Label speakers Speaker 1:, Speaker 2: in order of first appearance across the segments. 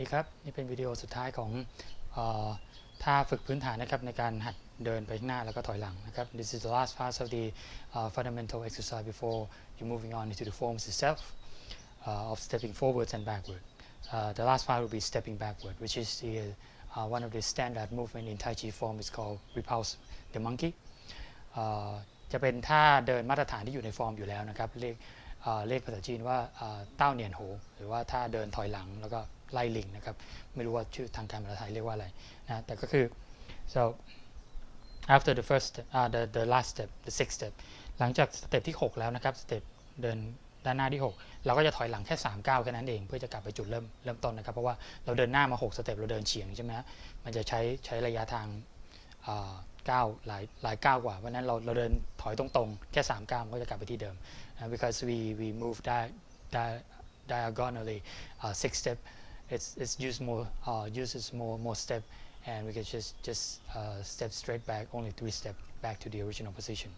Speaker 1: ดีครับ นี่เป็นวิดีโอสุดท้ายของออท่าฝึกพื้นฐานนะครับในการหัดเดินไปข้างหน้าแล้วก็ถอยหลังนะครับ This is the last part of the uh, fundamental exercise before you moving on into the forms itself uh, of stepping forwards and backward. Uh, the last part will be stepping backward, which is the uh, one of the standard movement in Tai Chi form is called repulse the monkey. เอ่อจะเป็นท่าเดินมาตรฐานที่อยู่ในฟอร์มอยู่แล้วนะครับ เรียกเรียกภาษาจีนว่าเอ่อเต้าเนียนโห หรือว่าท่าเดินถอยหลังแล้วก็ ไล่ลิงนะครับ ไม่รู้ว่าชื่อทางการภาษาไทยเรียกว่าอะไรนะ แต่ก็คือ so after the first step, uh, the the last step the sixth step หลังจากสเต็ปที่ 6 แล้วนะครับ สเต็ปเดินด้านหน้าที่ 6 เราก็จะถอยหลังแค่ 3 ก้าวแค่นั้นเอง เพื่อจะกลับไปจุดเริ่มเริ่มต้นนะครับ เพราะว่าเราเดินหน้ามา 6 สเต็ปเราเดินเฉียงใช่ไหมฮะ มันจะใช้ใช้ระยะทางอ่าก้าวหลายหลายก้าวกว่า เพราะนั้นเราเราเดินถอยตรงๆ แค่ 3 ก้าวก็จะกลับไปที่เดิม because we we move di di diagonally uh, six step it's it's use more uh, uses more more step and we can just just uh, step straight back only three step back to the original position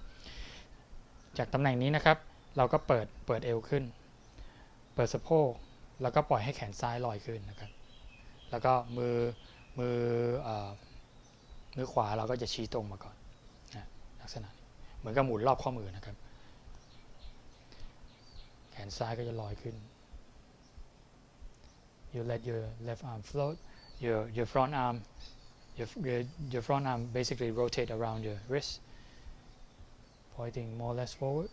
Speaker 1: จากตำแหน่งนี้นะครับ เราก็เปิดเปิดเอวขึ้น เปิดสะโพกแล้วก็ปล่อยให้แขนซ้ายลอยขึ้นนะครับ แล้วก็มือมืออมือขวาเราก็จะชี้ตรงมาก่อนนะลักษณะเหมือนกับหมุนรอบข้อมือนะครับ แขนซ้ายก็จะลอยขึ้น you let your left arm float your your front arm your, your, your front arm basically rotate around your wrist pointing more or less forward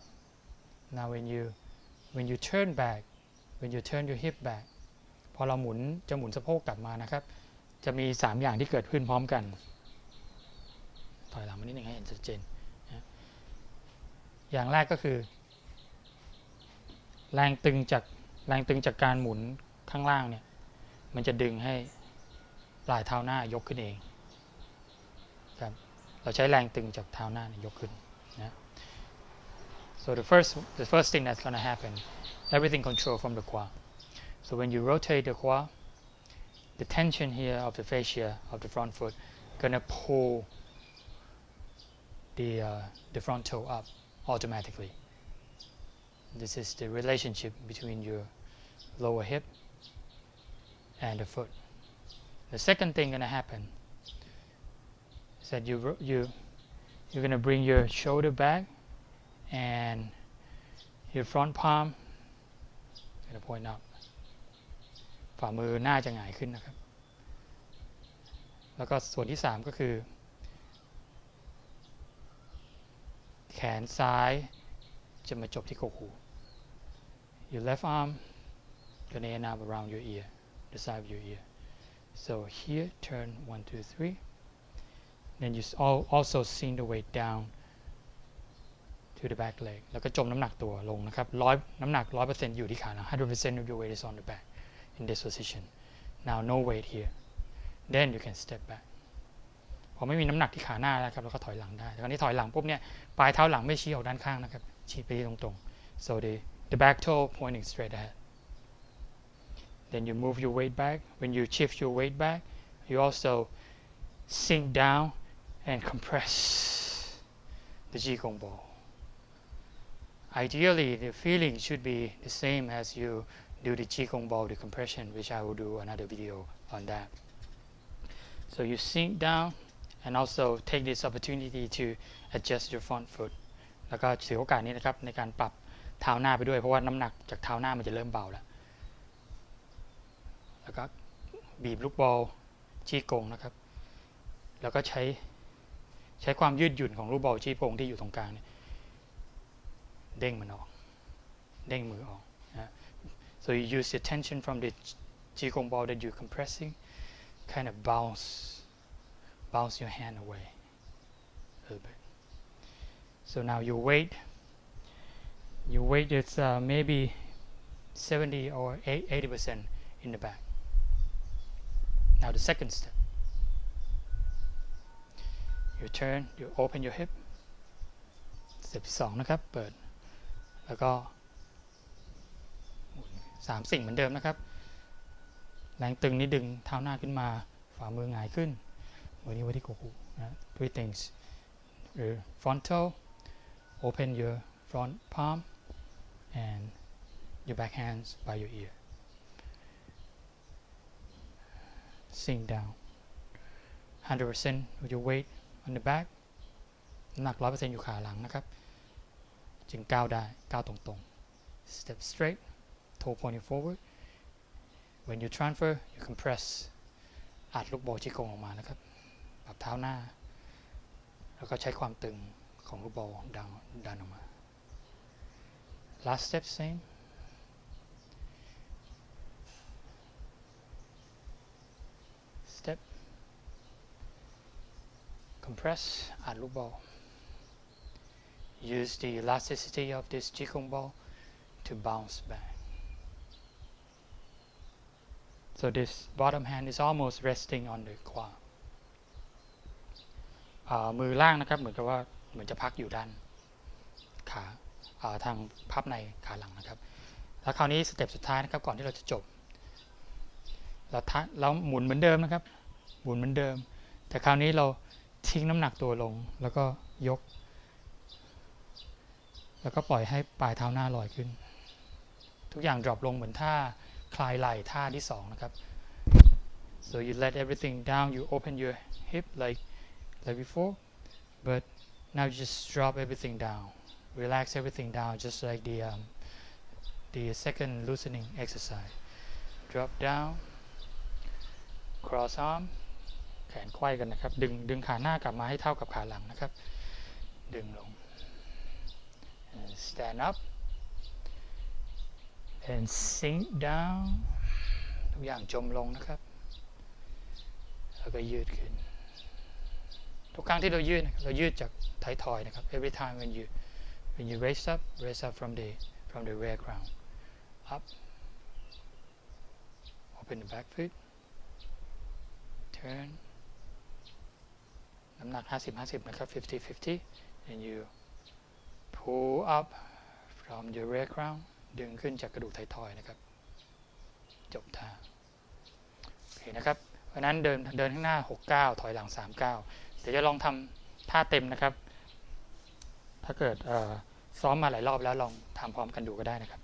Speaker 1: now when you when you turn back when you turn your hip back พอเราหมุนจะหมุนสะโพกกลับมานะครับ จะมี 3 อย่างที่เกิดขึ้นพร้อมกัน ถอยหลังมานิดหนึ่งให้เห็นชัดเจน อย่างแรกก็คือ แรงตึงจากแรงตึงจากการหมุนข้างล่างเนี่ย มันจะดึงให้ปลายเท้าหน้ายกขึ้นเองครับเราใช้แรงตึงจากเท้าหน้าเนี่ยยกขึ้นนะ so the first the first thing that's gonna happen everything control from the quad so when you rotate the quad the tension here of the fascia of the front foot gonna pull the uh, the front toe up automatically this is the relationship between your lower hip and the foot. The second thing gonna happen is that you ro- you you're gonna bring your shoulder back and your front palm gonna point up ฝ่ามือหน้าจะหงายขึ้นนะครับ แล้วก็ส่วนที่ 3 ก็คือ แขนซ้ายจะมาจบที่กกหู your left arm gonna end up around your ear the side of your ear. So here, turn one, two, three. Then you al- also sink the weight down to the back leg แล้วก็จมน้ำหนักตัวลงนะครับร้อยน้ำหนัก100%อยู่ที่ขาหลัง100% of your weight is on the back in this position now no weight here then you can step back พอไม่มีน้ำหนักที่ขาหน้าแล้วครับแล้วก็ถอยหลังได้แต่คราวนี้ถอยหลังปุ๊บเนี่ยปลายเท้าหลังไม่ชี้ออกด้านข้างนะครับชี้ไปที่ตรงๆ so the the back toe pointing straight ahead then you move your weight back. When you shift your weight back, you also sink down and compress the Qigong ball. Ideally, the feeling should be the same as you do the Qigong ball, the compression, which I will do another video on that. So you sink down and also take this opportunity to adjust your front foot. แล้วก็ถือโอกาสนี้นะครับในการปรับเท้าหน้าไปด้วยเพราะว่าน้ำหนักจากเท้าหน้ามันจะเริ่มเบาแล้ว แล้วก็บีบลูกบอลจี้กงนะครับ แล้วก็ใช้ใช้ความยืดหยุ่นของลูกบอลจี้กงที่อยู่ตรงกลางเนี่ยเด้งมันออก เด้งมือออกนะ so you use the tension from the จี้กง ball that you're compressing kind of bounce bounce your hand away a little bit so now you weight you weight is uh, maybe 70 or 80 percent in the back. Now the second step. You turn, you open your hip. สเต็ปที่สองนะครับ เปิด แล้วก็สามสิ่งเหมือนเดิมนะครับ แรงตึงนี้ดึงเท้าหน้าขึ้นมา ฝ่ามือหงายขึ้น มือนี้ไว้ที่กกหูนะ three things หรือ front toe open your front palm and your back hands by your ear sink down 100% with your weight on the back หนัก 100%อยู่ขาหลังนะครับ จึงก้าวได้ก้าวตรงๆ step straight toe pointing forward when you transfer you compress อัดลูกบอลชี้โครงออกมานะครับปรับเท้าหน้า แล้วก็ใช้ความตึงของลูกบอลดังดันออกมา last step same step compress อัดลูกบอล use the elasticity of this Qigong ball to bounce back so this bottom hand is almost resting on the ขวามือล่างนะครับเหมือนกับว่าเหมือนจะพักอยู่ด้านขาทางพับในขาหลังนะครับ แล้วคราวนี้สเต็ปสุดท้ายนะครับก่อนที่เราจะจบเราทะเราหมุนเหมือนเดิมนะครับ หมุนเหมือนเดิม แต่คราวนี้เรา ทิ้งน้ำหนักตัวลง แล้วก็ยก แล้วก็ปล่อยให้ปลายเท้าหน้าลอยขึ้น ทุกอย่าง drop ลงเหมือนท่าคลายไหล่ท่าที่สองนะครับ so you let everything down you open your hip like like before but now you just drop everything down relax everything down just like the um, the second loosening exercise drop down cross arm แขนไขว้กันนะครับ ดึงดึงขาหน้ากลับมาให้เท่ากับขาหลังนะครับ ดึงลง stand up and sink down ทุกอย่างจมลงนะครับ แล้วก็ยืดขึ้น ทุกครั้งที่เรายืดนะครับเรายืดจากท้ายทอยนะครับ every time when you when you raise up raise up from the from the rear ground up open the back foot turn น้ำหนัก 50-50 นะครับ 50-50 and you pull up from your rear crown ดึงขึ้นจากกระดูกไททอยนะครับ จบท่าโอเคนะครับ เพราะนั้นเดินเดินข้างหน้า 69 ถอยหลัง 39 เดี๋ยวจะลองทำท่าเต็มนะครับ ถ้าเกิดซ้อมมาหลายรอบแล้วลองทำพร้อมกันดูก็ได้นะครับ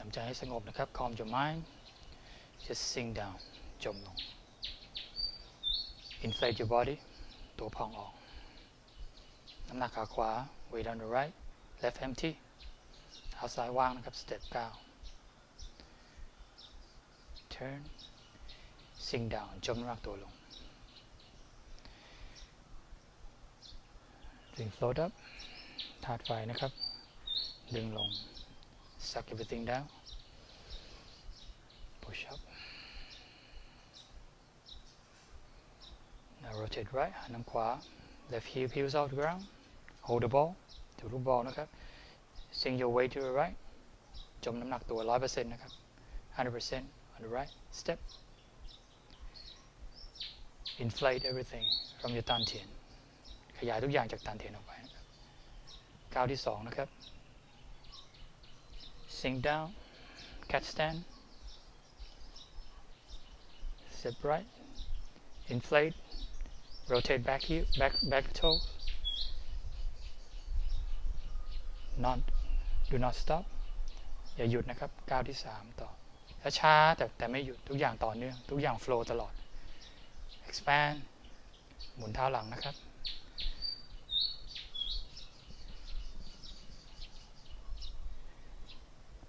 Speaker 1: ทำใจให้สงบนะครับ calm your mind just sink down จมลง inflate your body ตัวพองออก น้ำหนักขาขวา weight on the right left empty เท้าซ้ายว่างนะครับ step 9 turn sink down จมน้ำหนักตัวลง ดึง float up ถาดไฟนะครับ ดึงลง suck everything down push up now rotate right หันน้ำขวา left heel peels off the ground hold the ball ถือลูกบอลนะครับ sink your weight to the right จมน้ำหนักตัว 100%นะครับ 100% on the right step inflate everything from your ตันเทียน ขยายทุกอย่างจากตันเทียนออกไปนะครับก้าวที่สองนะครับ sink down cat stand step right inflate Rotate back heel back back toe not do not stop อย่าหยุดนะครับก้าวที่สามต่อช้าๆแต่แต่ไม่หยุดทุกอย่างต่อเนื่อง ทุกอย่าง flow ตลอด expand หมุนเท้าหลังนะครับ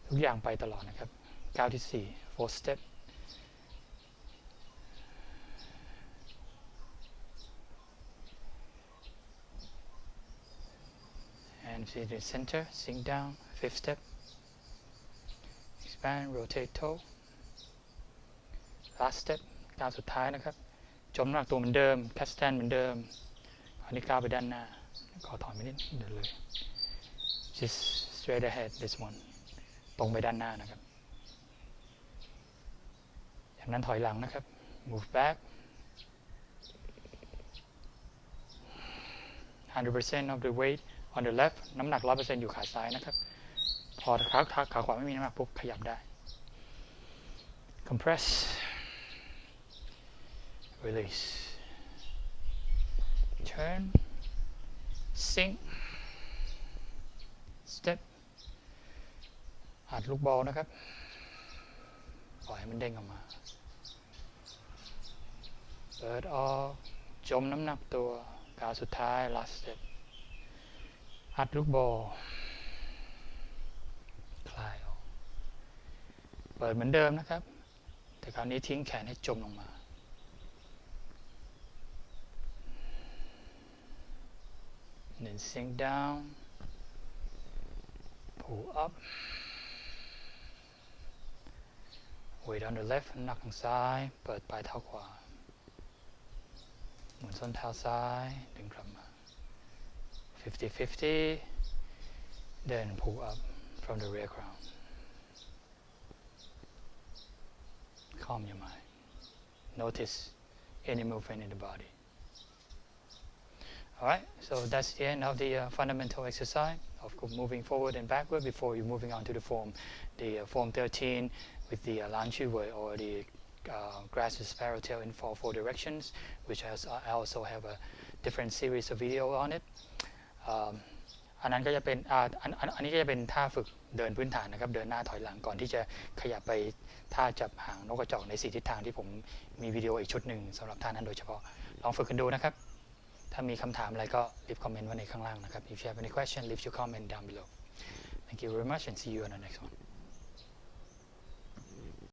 Speaker 1: ทุกอย่างไปตลอดนะครับก้าวที่สี่ four step and see the center sink down fifth step expand rotate toe last step ก้าวสุดท้ายนะครับ จมน้ำหนักตัวเหมือนเดิม cat stand เหมือนเดิมอันนี้ก้าวไปด้านหน้า ขอถอนไปนิดเดียวเลย just straight ahead this one ตรงไปด้านหน้านะครับ จากนั้นถอยหลังนะครับ move back 100% of the weight on the left น้ำหนัก 100%อยู่ขาซ้ายนะครับ พอขาขาขาขวาไม่มีน้ำหนักปุ๊บขยับได้ compress release turn sink step อัดลูกบอลนะครับ ปล่อยให้มันเด้งออกมา เปิดออก จมน้ำหนักตัวกาวสุดท้าย last step อัดลูกบอลคลายออกเปิดเหมือนเดิมนะครับ แต่คราวนี้ทิ้งแขนให้จมลงมา then sink down pull up weight on the left หนักทางซ้าย เปิดปลายเท้าขวา หมุนส้นเท้าซ้าย ดึงกลับมา 50-50 then pull up from the rear ground calm your mind notice any movement in the body Alright, so that's the end of the uh, fundamental exercise of moving forward and backward before you're moving on to the form. The uh, form 13 with the uh, way or the uh, grass in all four directions, which has, I also have a different series of video on it. อันนั้นก็จะเป็นอันอันนี้ก็จะเป็นท่าฝึกเดินพื้นฐานนะครับเดินหน้าถอยหลังก่อนที่จะขยับไปท่าจับหางนกกระจอกในสี่ทิศทางที่ผมมีวิดีโออีกชุดหนึ่งสำหรับท่านั้นโดยเฉพาะลองฝึกกันดูนะครับ ถ้ามีคำถามอะไรก็รีบคอมเมนต์ไว้ในข้างล่างนะครับ If you have any question leave your comment down below Thank you very much and see you on the next one